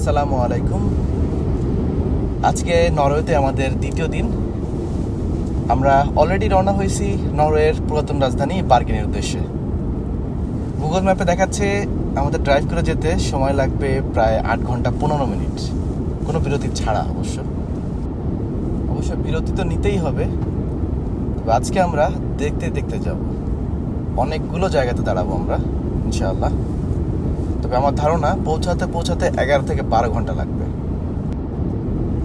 আসসালামু আলাইকুম। আজকে নরওয়েতে আমাদের দ্বিতীয় দিন। আমরা অলরেডি রওনা হয়েছি নরওয়ের পুরাতন রাজধানী বার্গেনের উদ্দেশ্যে। গুগল ম্যাপে দেখাচ্ছে আমাদের ড্রাইভ করে যেতে সময় লাগবে প্রায় আট ঘণ্টা পনেরো মিনিট। কোনো বিরতি ছাড়া অবশ্য। অবশ্য বিরতি তো নিতেই হবে। তবে আজকে আমরা দেখতে দেখতে যাব। অনেকগুলো জায়গাতে দাঁড়াবো আমরা, ইনশাআল্লাহ। তবে আমার ধারণা পৌঁছাতে পৌঁছাতে এগারো থেকে বারো ঘণ্টা লাগবে।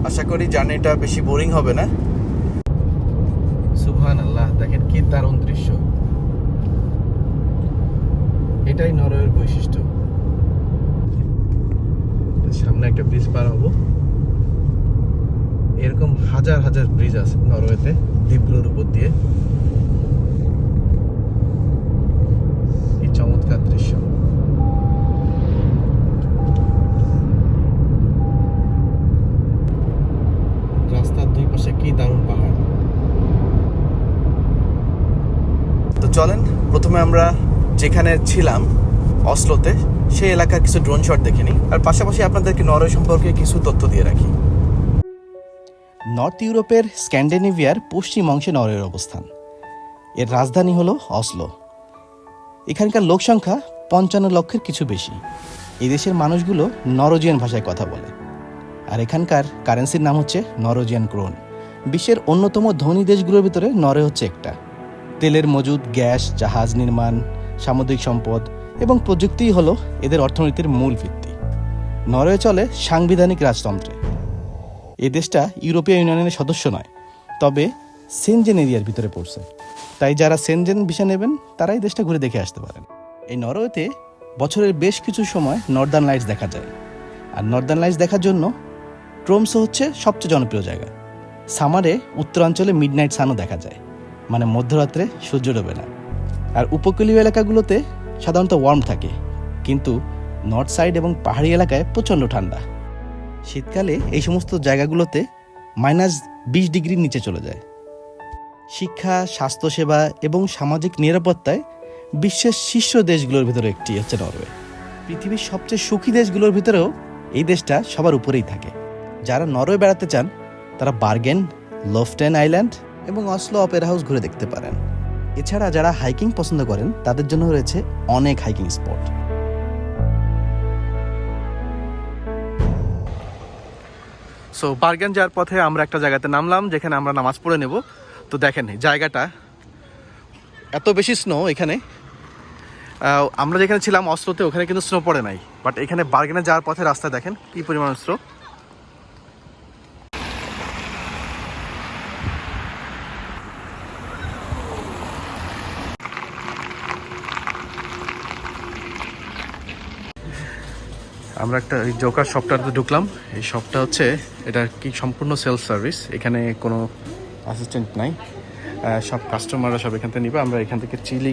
আশা করি জার্নিটা বেশি বোরিং হবে না। সুবহান আল্লাহ দেখেন কি দারুণ দৃশ্য। এটাই নরওয়ের বৈশিষ্ট্য। সামনে একটা ব্রিজ পার হব। এরকম হাজার হাজার ব্রিজ আছে নরওয়েতে, দ্বীপগুলোর উপর দিয়ে। কি চমৎকার দৃশ্য রাস্তার দুই পাশে কি দারুণ পাহাড় তো চলেন। প্রথমে আমরা যেখানে ছিলাম, অসলোতে, সেই এলাকার কিছু ড্রোন শট দেখে নিই। আর পাশাপাশি আপনাদেরকে নরওয়ে সম্পর্কে কিছু তথ্য দিয়ে রাখি। নর্থ ইউরোপের স্ক্যান্ডিনেভিয়ার পশ্চিম অংশে নরওয়ের অবস্থান। এর রাজধানী হলো অসলো এখানকার লোক সংখ্যা পঞ্চান্ন লক্ষের কিছু বেশি। এই দেশের মানুষগুলো নরোজিয়ান ভাষায় কথা বলে। আর এখানকার কারেন্সির নাম হচ্ছে নরোজিয়ান ক্রোন। বিশ্বের অন্যতম ধনী দেশগুলোর ভিতরে নরে হচ্ছে একটা। তেলের মজুদ, গ্যাস, জাহাজ নির্মাণ, সামুদ্রিক সম্পদ এবং প্রযুক্তিই হলো এদের অর্থনীতির মূল ভিত্তি। নরওয়ে চলে সাংবিধানিক রাজতন্ত্রে। এ দেশটা ইউরোপীয় ইউনিয়নের সদস্য নয়, তবে সেনজেন এরিয়ার ভিতরে পড়ছে। তাই যারা সেনজেন ভিসা নেবেন, তারাই দেশটা ঘুরে দেখে আসতে পারেন। এই নরওয়েতে বছরের বেশ কিছু সময় নর্দার্ন লাইটস দেখা যায়। আর নর্দার্ন লাইটস দেখার জন্য ট্রোমসো হচ্ছে সবচেয়ে জনপ্রিয় জায়গা। সামারে উত্তরাঞ্চলে মিডনাইট সানও দেখা যায়। মানে মধ্যরাত্রে সূর্য ডোবে না। আর উপকূলীয় এলাকাগুলোতে সাধারণত ওয়ার্ম থাকে, কিন্তু নর্থ সাইড এবং পাহাড়ি এলাকায় প্রচণ্ড ঠান্ডা। শীতকালে এই সমস্ত জায়গাগুলোতে মাইনাস বিশ ডিগ্রির নিচে চলে যায়। শিক্ষা, স্বাস্থ্যসেবা এবং সামাজিক নিরাপত্তায় বিশ্বের শীর্ষ দেশগুলোর ভিতরে একটি হচ্ছে নরওয়ে। পৃথিবীর সবচেয়ে সুখী দেশগুলোর ভিতরেও এই দেশটা সবার উপরেই থাকে। যারা নরওয়ে বেড়াতে চান, তারা বার্গেন, লোফটেন আইল্যান্ড এবং অসলো অপেরা হাউস ঘুরে দেখতে পারেন। এছাড়া যারা হাইকিং পছন্দ করেন, তাদের জন্য রয়েছে অনেক হাইকিং স্পট। সো বার্গেন যাওয়ার পথে আমরা একটা জায়গাতে নামলাম, যেখানে আমরা নামাজ পড়ে নেব। তো দেখেন জায়গাটা এত বেশি স্নো এখানে। আমরা যেখানে ছিলাম অস্ত্রতে ওখানে কিন্তু স্নো পড়ে নাই। বাট এখানে বার্গেনে যাওয়ার পথে রাস্তা দেখেন, কি পরিমাণ স্নো আমরা একটা জোকার শপটাতে ঢুকলাম। এই শপটা হচ্ছে, এটা কি সম্পূর্ণ সেলফ সার্ভিস এখানে কোনো অ্যাসিস্ট্যান্ট নাই। সব কাস্টমাররা সব এখান থেকে নিবে। আমরা এখান থেকে চিলি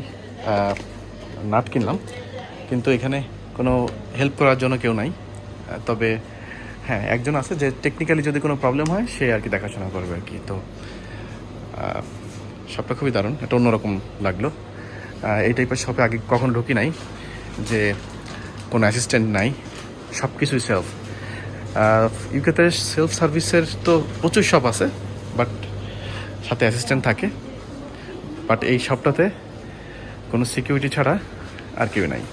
নাট কিনলাম। কিন্তু এখানে কোনো হেল্প করার জন্য কেউ নাই। তবে হ্যাঁ একজন আছে যে টেকনিক্যালি যদি কোনো প্রবলেম হয়, সে আর কি দেখাশোনা করবে আর কি। তো শপটা খুবই দারুণ। এটা অন্যরকম লাগল। এই টাইপের শপে আগে কখনো ঢুকি নাই যে কোনো অ্যাসিস্ট্যান্ট নাই। সব কিছুই সেলফ ইউকেতে সেলফ সার্ভিসের তো প্রচুর শপ আছে বাট সাথে অ্যাসিস্ট্যান্ট থাকে। বাট এই শপটাতে কোনো সিকিউরিটি ছাড়া আর কেউ নাই।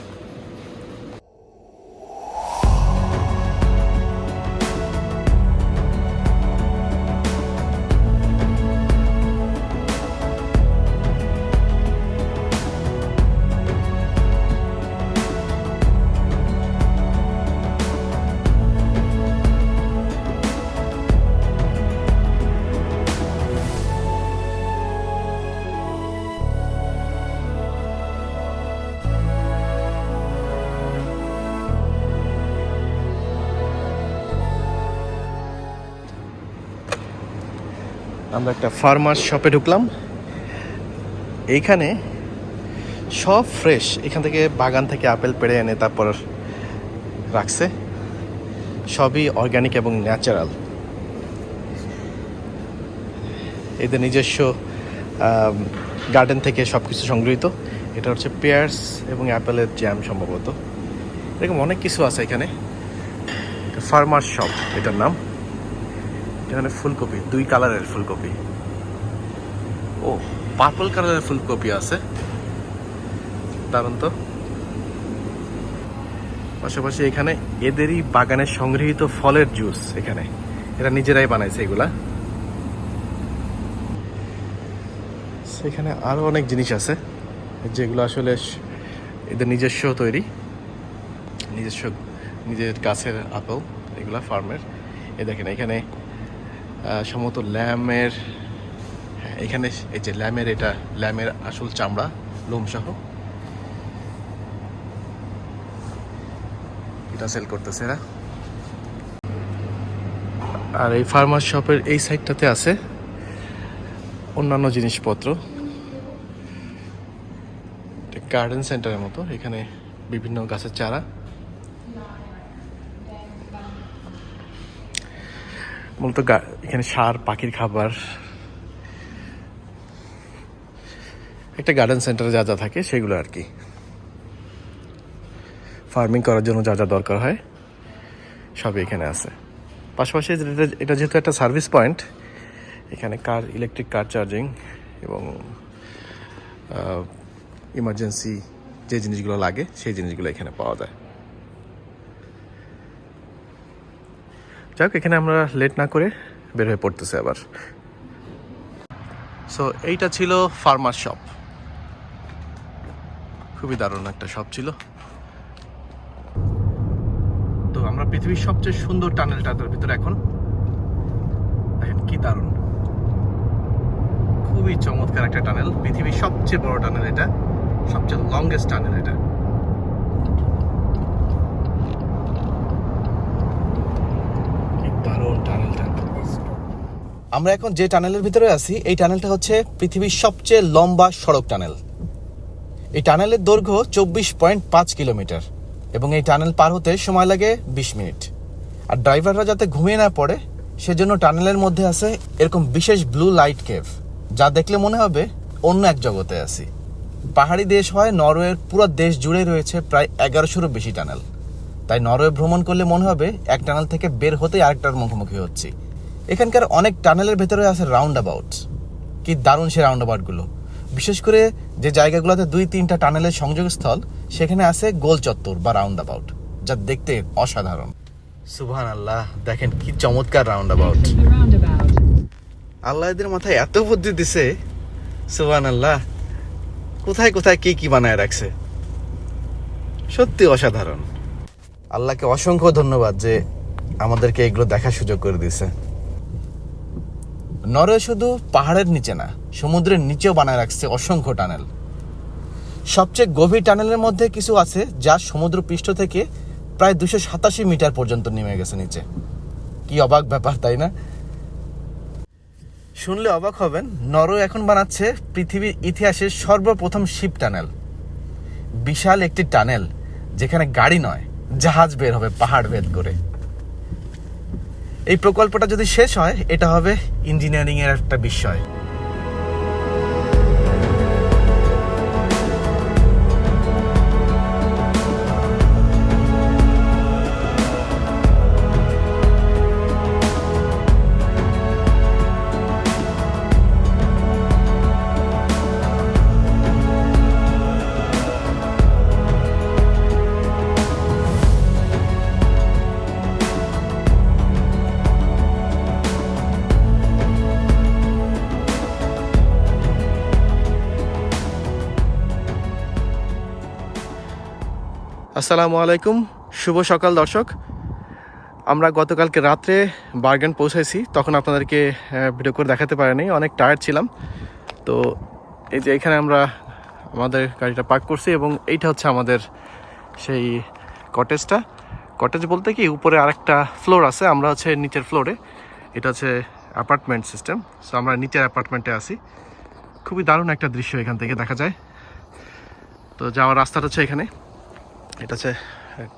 আমরা একটা ফার্মার শপে ঢুকলাম। এইখানে সব ফ্রেশ এখান থেকে বাগান থেকে আপেল পেড়ে এনে তারপর রাখছে। সবই অর্গানিক এবং ন্যাচারাল এদের নিজস্ব গার্ডেন থেকে সব কিছু সংগৃহীত। এটা হচ্ছে পেয়ার্স এবং অ্যাপেলের জ্যাম সম্ভবত। এরকম অনেক কিছু আছে এখানে। ফার্মার শপ এটার নাম। এখানে ফুলকপি, দুই কালারের ফুলকপি। ও পার্পল কালারের ফুলকপি আছে। দারুণ তো। পাশাপাশি এখানে এদেরই বাগানে সংগৃহীত ফলের জুস এখানে। এরা নিজেরাই বানাইছে এগুলা। সেখানে আরও অনেক জিনিস আছে, যেগুলো আসলে এদের নিজস্ব তৈরি। নিজস্ব, নিজের গাছের আপেল, এগুলা ফার্মের এ দেখেন, এখানে সম্ভবত ল্যামের, এখানে এই যে ল্যামের এটা, ল্যামের আসল চামড়া, লোম সহ। এটা সেল করতেছে এরা। আর এই ফার্মার শপের এই সাইডটাতে আছে অন্যান্য জিনিসপত্র। গার্ডেন সেন্টারের মতো, এখানে বিভিন্ন গাছের চারা। মূলত এখানে সার, পাখির খাবার। একটা গার্ডেন সেন্টারে যা যা থাকে সেগুলো আর কি। ফার্মিং করার জন্য যা যা দরকার হয়, সবই এখানে আছে। পাশাপাশি এটা যেহেতু একটা সার্ভিস পয়েন্ট এখানে কার ইলেকট্রিক কার চার্জিং এবং ইমার্জেন্সি যে জিনিসগুলো লাগে, সেই জিনিসগুলো এখানে পাওয়া যায়। যাক, এখানে আমরা লেট না করে বের হয়ে পড়তেছে আবার। সো এইটা ছিল ফার্মার শপ খুবই দারুণ একটা শপ ছিল। তো আমরা পৃথিবীর সবচেয়ে সুন্দর টানেলটার ভিতরে এখন। দেখেন কি দারুণ। খুবই চমৎকার একটা টানেল পৃথিবীর সবচেয়ে বড় টানেল এটা। সবচেয়ে লংগেস্ট টানেল এটা কি দারুণ টানেলটা আমরা এখন যে টানেলের ভিতরে আছি, এই টানেলটা হচ্ছে পৃথিবীর সবচেয়ে লম্বা সড়ক টানেল। এই টানেলের দৈর্ঘ্য চব্বিশ পয়েন্ট পাঁচ কিলোমিটার এবং এই টানেল পার হতে সময় লাগে বিশ মিনিট। আর ড্রাইভাররা যাতে ঘুমিয়ে না পড়ে, সেজন্য টানেলের মধ্যে আছে এরকম বিশেষ ব্লু লাইট কেভ, যা দেখলে মনে হবে অন্য এক জগতে আছি। পাহাড়ি দেশ হয় নরওয়ের পুরো দেশ জুড়ে রয়েছে প্রায় এগারোশোরও বেশি টানেল। তাই নরওয়ে ভ্রমণ করলে মনে হবে এক টানেল থেকে বের হতেই আরেকটার মুখোমুখি হচ্ছি। এখানকার অনেক টানেলের ভেতরে আছে রাউন্ড অ্যাবাউট কি দারুণ সে রাউন্ড অ্যাবাউটগুলো বিশেষ করে যে জায়গাগুলোতে দুই, তিনটা টানেলের সংযোগস্থল, সেখানে আছে গোল চত্বর বা রাউন্ড অ্যাবাউট যা দেখতে অসাধারণ। সুবহান আল্লাহ দেখেন কি চমৎকার রাউন্ড অ্যাবাউট. আল্লাহ এদের মাথায় এত বুদ্ধি দিছে সুবহান আল্লাহ কোথায় কোথায় কি কি বানায় রাখছে? সত্যি অসাধারণ। আল্লাহকে অসংখ্য ধন্যবাদ যে আমাদেরকে এগুলো দেখার সুযোগ করে দিয়েছে। নরওয়ে শুধু পাহাড়ের নিচে না, সমুদ্রের নিচেও বানায় রাখছে অসংখ্য টানেল। সবচেয়ে গভীর টানেলের মধ্যে কিছু আছে যা সমুদ্র পৃষ্ঠ থেকে প্রায় দুশো সাতাশি মিটার পর্যন্ত নেমে গেছে নিচে। কি অবাক ব্যাপার, তাই না? শুনলে অবাক হবেন নরওয়ে এখন বানাচ্ছে পৃথিবীর ইতিহাসের সর্বপ্রথম শিপ টানেল। বিশাল একটি টানেল, যেখানে গাড়ি নয়, জাহাজ বের হবে পাহাড় ভেদ করে। এই প্রকল্পটা যদি শেষ হয় এটা হবে ইঞ্জিনিয়ারিংয়ের একটা বিষয়। আসসালামু আলাইকুম। শুভ সকাল, দর্শক। আমরা গতকালকে রাত্রে বার্গেন পৌঁছেছি তখন আপনাদেরকে ভিডিও করে দেখাতে পারিনি, অনেক টায়ার্ড ছিলাম। তো এই যে এখানে আমরা আমাদের গাড়িটা পার্ক করছি এবং এইটা হচ্ছে আমাদের সেই কটেজটা কটেজ বলতে কি, উপরে আরেকটা ফ্লোর আছে, আমরা হচ্ছে নিচের ফ্লোরে এটা হচ্ছে অ্যাপার্টমেন্ট সিস্টেম সো আমরা নিচের অ্যাপার্টমেন্টে আছি। খুবই দারুণ একটা দৃশ্য এখান থেকে দেখা যায়। তো যাওয়ার রাস্তাটা হচ্ছে এখানে। এটা হচ্ছে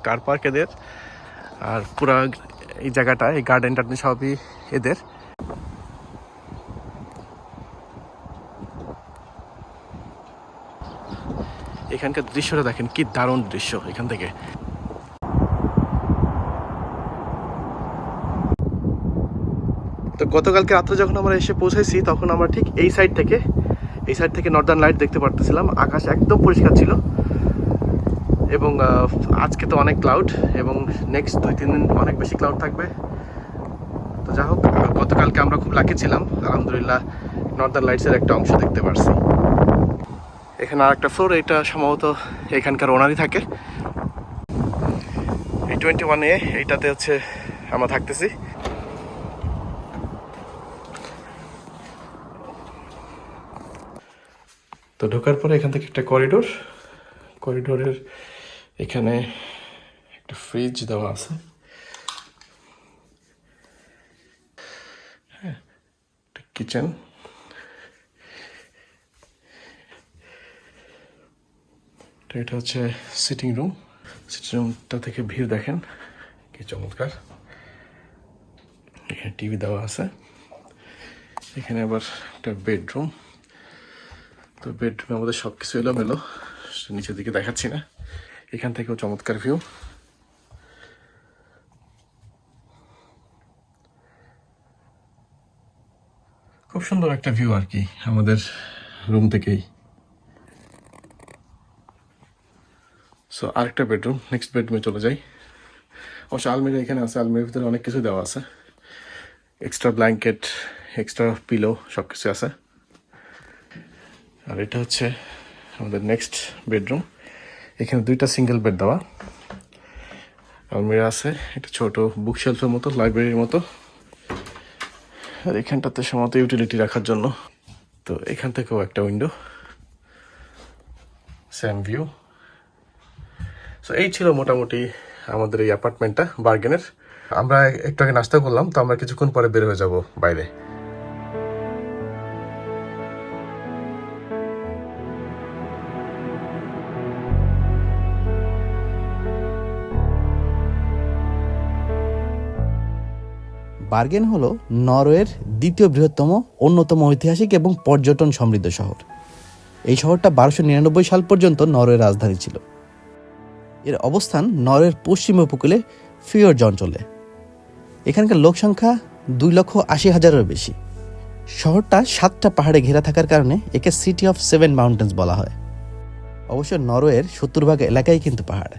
কার পার্ক এদের। আর পুরো এই জায়গাটা, এই গার্ডেনটা সবই এদের। এখানকার দৃশ্যটা দেখেন, কি দারুণ দৃশ্য এখান থেকে। তো গতকালকে রাত্রে যখন আমরা এসে পৌঁছেছি, তখন আমরা ঠিক এই সাইড থেকে, এই সাইড থেকে নর্দার্ন লাইট দেখতে পারতেছিলাম। আকাশ একদম পরিষ্কার ছিল। এবং আজকে তো অনেক ক্লাউড এবং নেক্সট দুই, তিন দিন অনেক বেশি ক্লাউড থাকবে। তো যা হোক, গতকালকে আমরা খুব লাকি ছিলাম। আলহামদুলিল্লাহ নর্দার্ন লাইটসের একটা অংশ দেখতে পারছি। এখানে আর একটা ফ্লোর এটা সম্ভবত এখানকার ওনারই থাকে। এই টোয়েন্টি ওয়ান এ এইটাতে হচ্ছে আমরা থাকতেছি। তো ঢোকার পরে এখান থেকে একটা করিডোর করিডোরের এখানে একটা ফ্রিজ দেওয়া আছে। হ্যাঁ কিচেন এটা হচ্ছে সিটিং রুম সিটিং রুমটা থেকে ভিউ দেখেন, কি চমৎকার। এখানে টিভি দেওয়া আছে। এখানে আবার একটা বেডরুম তো বেডরুমে আমাদের সব কিছু এলোমেলো নিচের দিকে দেখাচ্ছি না। এখান থেকেও চমৎকার ভিউ খুব সুন্দর একটা ভিউ আর কি আমাদের রুম থেকেই। সো আরেকটা বেডরুম নেক্সট বেডরুমে চলে যাই। অবশ্য আলমিরা এখানে আছে, আলমিরার ভিতরে অনেক কিছু দেওয়া আছে। এক্সট্রা ব্ল্যাঙ্কেট এক্সট্রা পিলো সব কিছু আছে। আর এটা হচ্ছে আমাদের নেক্সট বেডরুম এখানে দুইটা সিঙ্গেল বেড দেওয়া। আলমিরা আছে একটা ছোট বুক শেলফের মতো লাইব্রেরির মতো। আর এখানটাতে সম্ভবত ইউটিলিটি রাখার জন্য। তো এখান থেকেও একটা উইন্ডো সেম ভিউ সো এই ছিল মোটামুটি আমাদের এই অ্যাপার্টমেন্টটা বার্গেনের আমরা একটু আগে নাস্তা করলাম, তো আমরা কিছুক্ষণ পরে বের হয়ে যাব বাইরে। বার্গেন হলো নরওয়ের দ্বিতীয় বৃহত্তম, অন্যতম ঐতিহাসিক এবং পর্যটন সমৃদ্ধ শহর। এই শহরটা বারোশো নিরানব্বই সাল পর্যন্ত নরওয়ের রাজধানী ছিল। এর অবস্থান নরওয়ের পশ্চিম উপকূলে ফিওর্জ অঞ্চলে। এখানকার লোক সংখ্যা দুই লক্ষ আশি হাজারেরও বেশি। শহরটা সাতটা পাহাড়ে ঘেরা থাকার কারণে একে সিটি অফ সেভেন মাউন্টেন্স বলা হয়। অবশ্য নরওয়ের সত্তর ভাগ এলাকাই কিন্তু পাহাড়।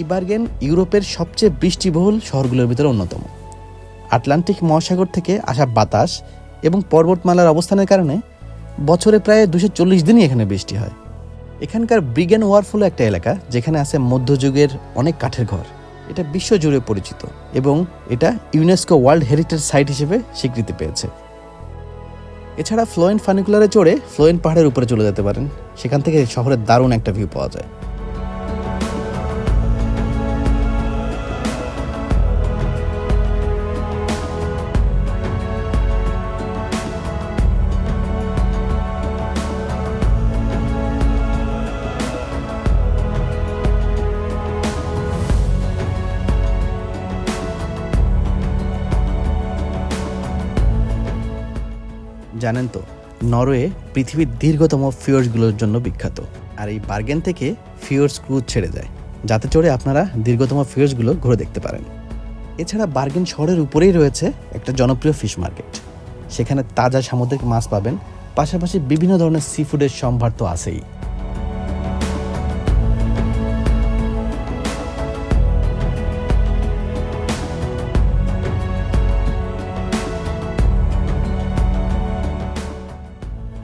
এই বার্গেন ইউরোপের সবচেয়ে বৃষ্টিবহুল শহরগুলোর ভিতরে অন্যতম। আটলান্টিক মহাসাগর থেকে আসা বাতাস এবং পর্বতমালার অবস্থানের কারণে বছরে প্রায় দুশো চল্লিশ দিনই এখানে বৃষ্টি হয়। এখানকার ব্রিগেন ওয়ার্ফ হলো একটা এলাকা যেখানে আছে মধ্যযুগের অনেক কাঠের ঘর। এটা বিশ্বজুড়ে পরিচিত এবং এটা ইউনেস্কো ওয়ার্ল্ড হেরিটেজ সাইট হিসেবে স্বীকৃতি পেয়েছে। এছাড়া ফ্লোয়েন ফানিকুলারে চড়ে ফ্লোয়েন পাহাড়ের উপরে চলে যেতে পারেন। সেখান থেকে শহরের দারুণ একটা ভিউ পাওয়া যায়। জানেন তো, নরওয়ে পৃথিবীর দীর্ঘতম ফিওর্সগুলোর জন্য বিখ্যাত। আর এই বার্গেন থেকে ফিওর্স ক্রুজ ছেড়ে যায়, যাতে চড়ে আপনারা দীর্ঘতম ফিওর্সগুলো ঘুরে দেখতে পারেন। এছাড়া বার্গেন শহরের উপরেই রয়েছে একটা জনপ্রিয় ফিশ মার্কেট। সেখানে তাজা সামুদ্রিক মাছ পাবেন, পাশাপাশি বিভিন্ন ধরনের সি ফুডের সম্ভার তো আছেই।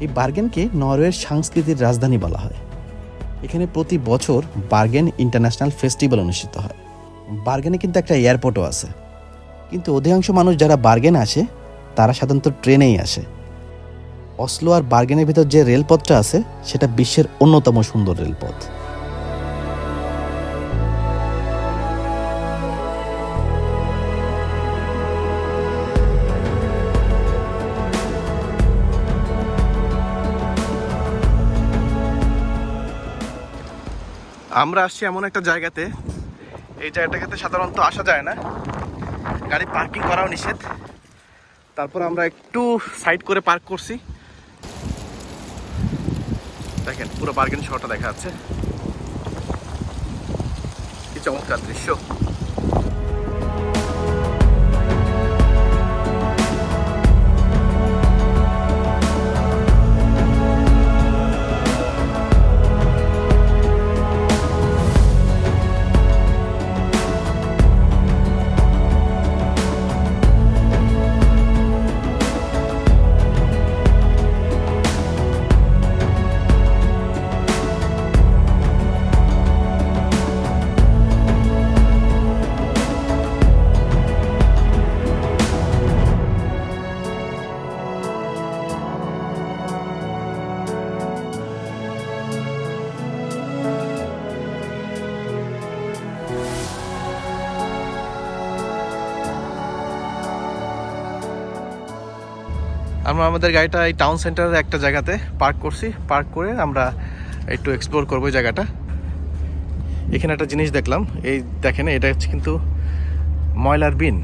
এই বার্গেনকে নরওয়ের সাংস্কৃতিক রাজধানী বলা হয়। এখানে প্রতি বছর বার্গেন ইন্টারন্যাশনাল ফেস্টিভ্যাল অনুষ্ঠিত হয়। বার্গেনে কিন্তু একটা এয়ারপোর্টও আছে। কিন্তু অধিকাংশ মানুষ যারা বার্গেন আসে, তারা সাধারণত ট্রেনেই আসে। অসলো আর বার্গেনের ভিতর যে রেলপথটা আছে, সেটা বিশ্বের অন্যতম সুন্দর রেলপথ। আমরা আসছি এমন একটা জায়গাতে। এই জায়গাটাতে সাধারণত আসা যায় না। গাড়ি পার্কিং করাও নিষেধ। তারপর আমরা একটু সাইড করে পার্ক করছি। দেখেন, পুরো বার্গেন শহরটা দেখা যাচ্ছে। কি চমৎকার দৃশ্য। আমরা আমাদের গাড়িটা এই টাউন সেন্টারের একটা জায়গাতে পার্ক করছি। পার্ক করে আমরা একটু এক্সপ্লোর করব জায়গাটা। এখানে একটা জিনিস দেখলাম, এই দেখেন, এটা হচ্ছে কিন্তু ময়লার বিন।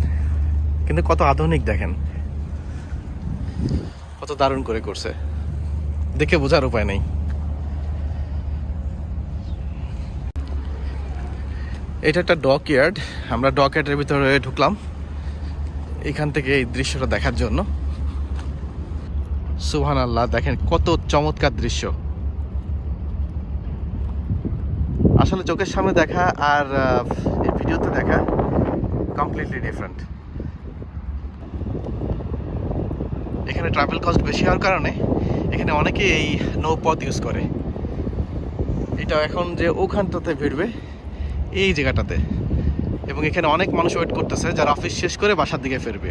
কিন্তু কত আধুনিক দেখেন। কত দারুণ করে করছে। দেখে বোঝার উপায় নেই। এটা একটা ডক ইয়ার্ড আমরা ডক ইয়ার্ডের ভিতরে ঢুকলাম। এখান থেকে এই দৃশ্যটা দেখার জন্য। সুহান আল্লাহ দেখেন কত চমৎকার দৃশ্য। আসলে চোখের সামনে দেখা আর ভিডিওতে দেখা কমপ্লিটলি ডিফারেন্ট এখানে ট্রাভেল কস্ট বেশি হওয়ার কারণে এখানে অনেকে এই নৌপথ ইউজ করে। এটা এখন যে ওখানটাতে ভিড়বে, এই জায়গাটাতে। এবং এখানে অনেক মানুষ ওয়েট করতেছে, যারা অফিস শেষ করে বাসার দিকে ফিরবে।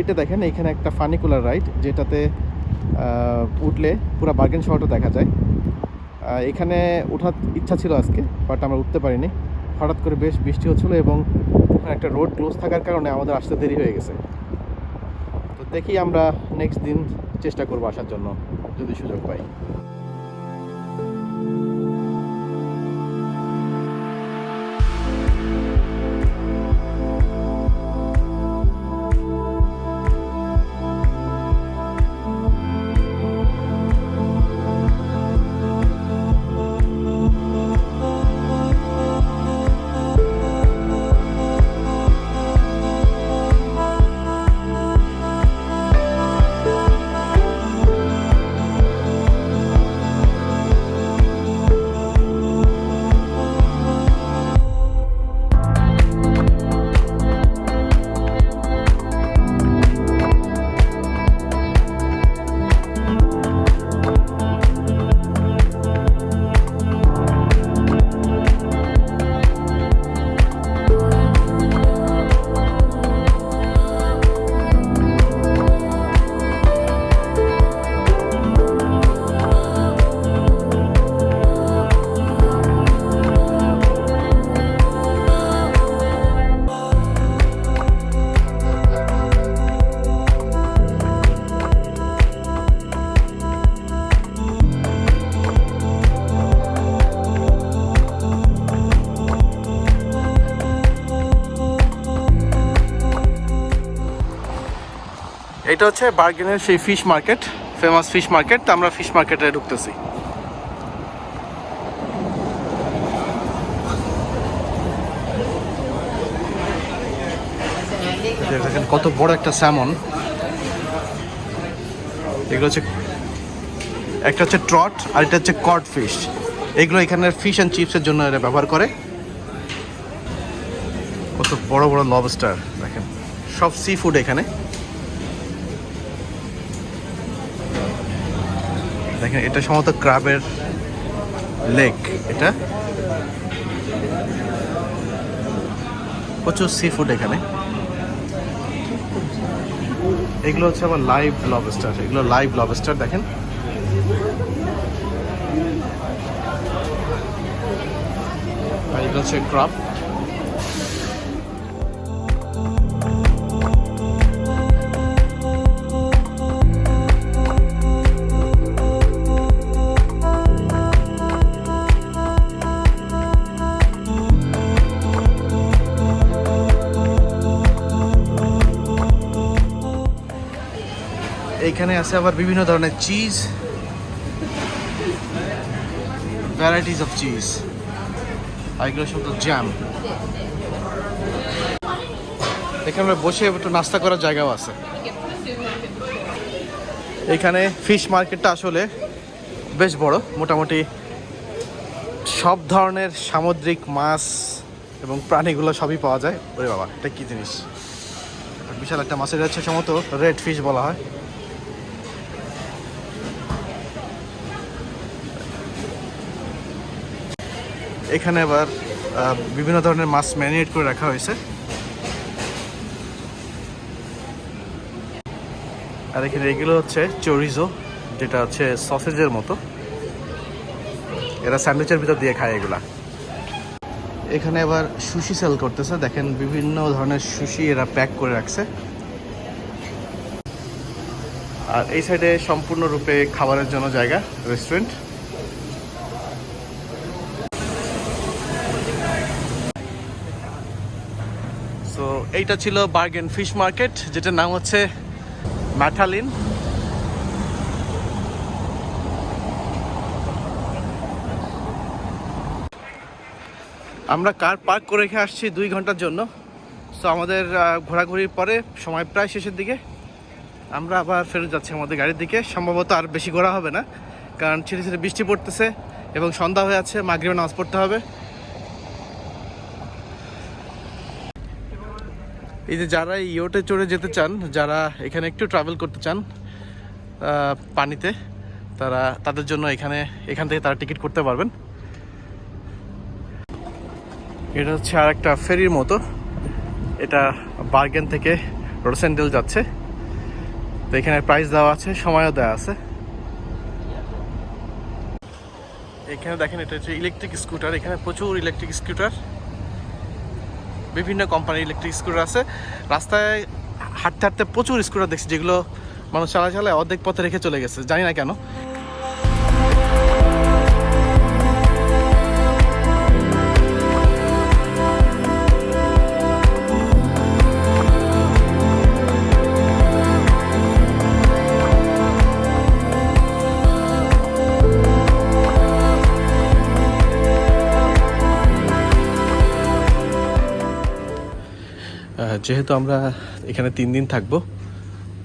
এটা দেখেন এখানে একটা ফানিকুলার রাইড, যেটাতে উঠলে পুরো বার্গেন শহরটা দেখা যায়। এখানে ওঠার ইচ্ছা ছিল আজকে, বাট আমরা উঠতে পারিনি। হঠাৎ করে বেশ বৃষ্টি হচ্ছিল এবং একটা রোড ক্লোজ থাকার কারণে আমাদের আসতে দেরি হয়ে গেছে। তো দেখি আমরা নেক্সট দিন চেষ্টা করব আসার জন্য, যদি সুযোগ পাই। এটা হচ্ছে বার্গেনের সেই fish market famous fish market. তো আমরা ফিশ মার্কেটে ঢুকতেছি। দেখেন কত বড় একটা স্যামন এগুলো হচ্ছে একটা হচ্ছে ট্রট আর এটা হচ্ছে কড ফিশ এগুলো এখানের ফিশ অ্যান্ড চিপসের জন্য এরা ব্যবহার করে। কত বড় বড় লবস্টার দেখেন। সব সি ফুড এখানে। দেখেন, এটা সম্ভবত ক্রাবের লেক এটা। প্রচুর সি ফুড এখানে। এগুলো হচ্ছে আবার লাইভ লবস্টার এগুলো লাইভ লবস্টার দেখেন। আর এগুলো হচ্ছে ক্রাব এইখানে আছে আবার বিভিন্ন ধরনের চিজ ভ্যারাইটিস অফ চিজ আর এগুলো সব তো জ্যাম এখানে বসে একটু নাস্তা করার জায়গাও আছে। এখানে ফিশ মার্কেটটা আসলে বেশ বড়, মোটামুটি সব ধরনের সামুদ্রিক মাছ এবং প্রাণীগুলো সবই পাওয়া যায়। ওরে বাবা, এটা কি জিনিস? বিশাল একটা মাছের হচ্ছে সম্ভবত রেড ফিশ বলা হয়। এখানে আবার বিভিন্ন ধরনের মাছ ম্যারিনেট করে রাখা হয়েছে। আর এখানে এগুলো হচ্ছে চরিজো যেটা হচ্ছে সসেজের মতো। এরা স্যান্ডউইচের ভিতর দিয়ে খায় এগুলা। এখানে আবার সুশি সেল করতেছে। দেখেন, বিভিন্ন ধরনের সুশি এরা প্যাক করে রাখছে। আর এই সাইডে সম্পূর্ণরূপে খাবারের জন্য জায়গা রেস্টুরেন্ট সো এইটা ছিল বার্গেন ফিশ মার্কেট যেটার নাম হচ্ছে ম্যাথালিন আমরা কার পার্ক করে রেখে আসছি দুই ঘণ্টার জন্য। সো আমাদের ঘোরাঘুরির পরে সময় প্রায় শেষের দিকে। আমরা আবার ফেরত যাচ্ছি আমাদের গাড়ির দিকে। সম্ভবত আর বেশি ঘোরা হবে না, কারণ ছিটে ছিটে বৃষ্টি পড়তেছে এবং সন্ধ্যা হয়ে আছে মাগরিবে নামাজ পড়তে হবে। এই যে যারা ইয়োটে চড়ে যেতে চান, যারা এখানে একটু ট্রাভেল করতে চান পানিতে, তারা, তাদের জন্য এখানে, এখান থেকে তারা টিকিট করতে পারবেন। এটা হচ্ছে আর একটা ফেরির মতো। এটা বার্গেন থেকে রোসেন্ডেল যাচ্ছে। তো এখানে প্রাইস দেওয়া আছে, সময়ও দেওয়া আছে। এখানে দেখেন, এটা হচ্ছে ইলেকট্রিক স্কুটার এখানে প্রচুর ইলেকট্রিক স্কুটার বিভিন্ন কোম্পানির ইলেকট্রিক স্কুটার আছে। রাস্তায় হাঁটতে হাঁটতে প্রচুর স্কুটার দেখছি যেগুলো মানুষ চালায় চালায় অর্ধেক পথে রেখে চলে গেছে। জানি না কেন। যেহেতু আমরা এখানে তিন দিন থাকব,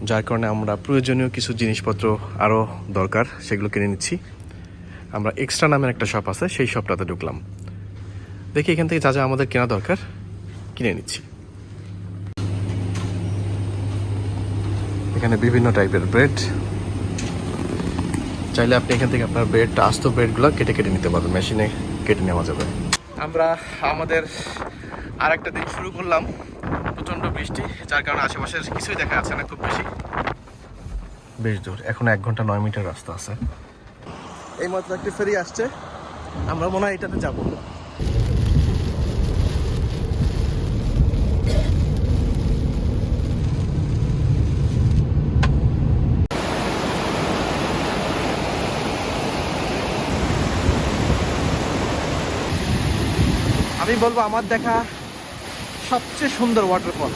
যার কারণে আমরা প্রয়োজনীয় কিছু জিনিসপত্র আরও দরকার, সেগুলো কিনে নিচ্ছি। আমরা এক্সট্রা নামের একটা শপ আছে, সেই শপটাতে ঢুকলাম। দেখি এখান থেকে যা যা আমাদের কেনা দরকার, কিনে নিচ্ছি। এখানে বিভিন্ন টাইপের ব্রেড চাইলে আপনি এখান থেকে আপনার ব্রেড আস্ত ব্রেডগুলো কেটে কেটে নিতে পারবেন মেশিনে কেটে নেওয়া যাবে। আমরা আমাদের আর একটা দিন শুরু করলাম। প্রচণ্ড বৃষ্টি যার কারণে আশেপাশের কিছুই দেখা যাচ্ছে না খুব বেশি। বেশ দূর এখন এক ঘণ্টা নয় মিটার রাস্তা আছে। এই মাত্র একটি ফেরি আসছে আমরা মনে হয় এটাতে যাব। আমি বলব আমার দেখা সবচেয়ে সুন্দর ওয়াটারফল